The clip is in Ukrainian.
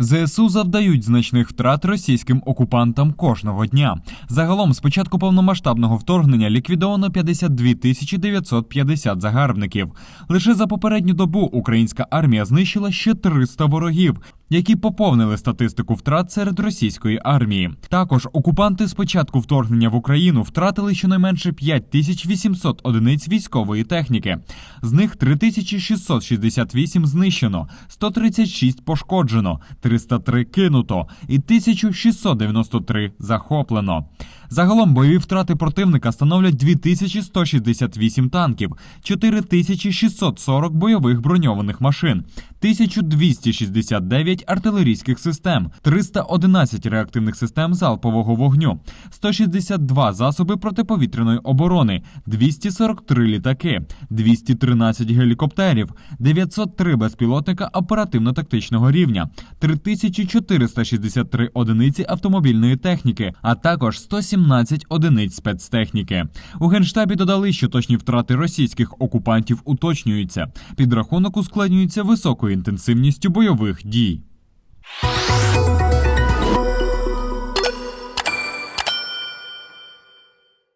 ЗСУ завдають значних втрат російським окупантам кожного дня. Загалом, з початку повномасштабного вторгнення ліквідовано 52 тисячі 950 загарбників. Лише за попередню добу українська армія знищила ще 300 ворогів, які поповнили статистику втрат серед російської армії. Також окупанти з початку вторгнення в Україну втратили щонайменше 5800 одиниць військової техніки. З них 3668 знищено, 136 пошкоджено, 303 кинуто і 1693 захоплено. Загалом бойові втрати противника становлять 2168 танків, 4640 бойових броньованих машин, 1269 артилерійських систем, 311 реактивних систем залпового вогню, 162 засоби протиповітряної оборони, 243 літаки, 213 гелікоптерів, 903 безпілотника оперативно-тактичного рівня, 3463 одиниці автомобільної техніки, а також 117 одиниць спецтехніки. У генштабі додали, що точні втрати російських окупантів уточнюються. Підрахунок ускладнюється високою інтенсивністю бойових дій.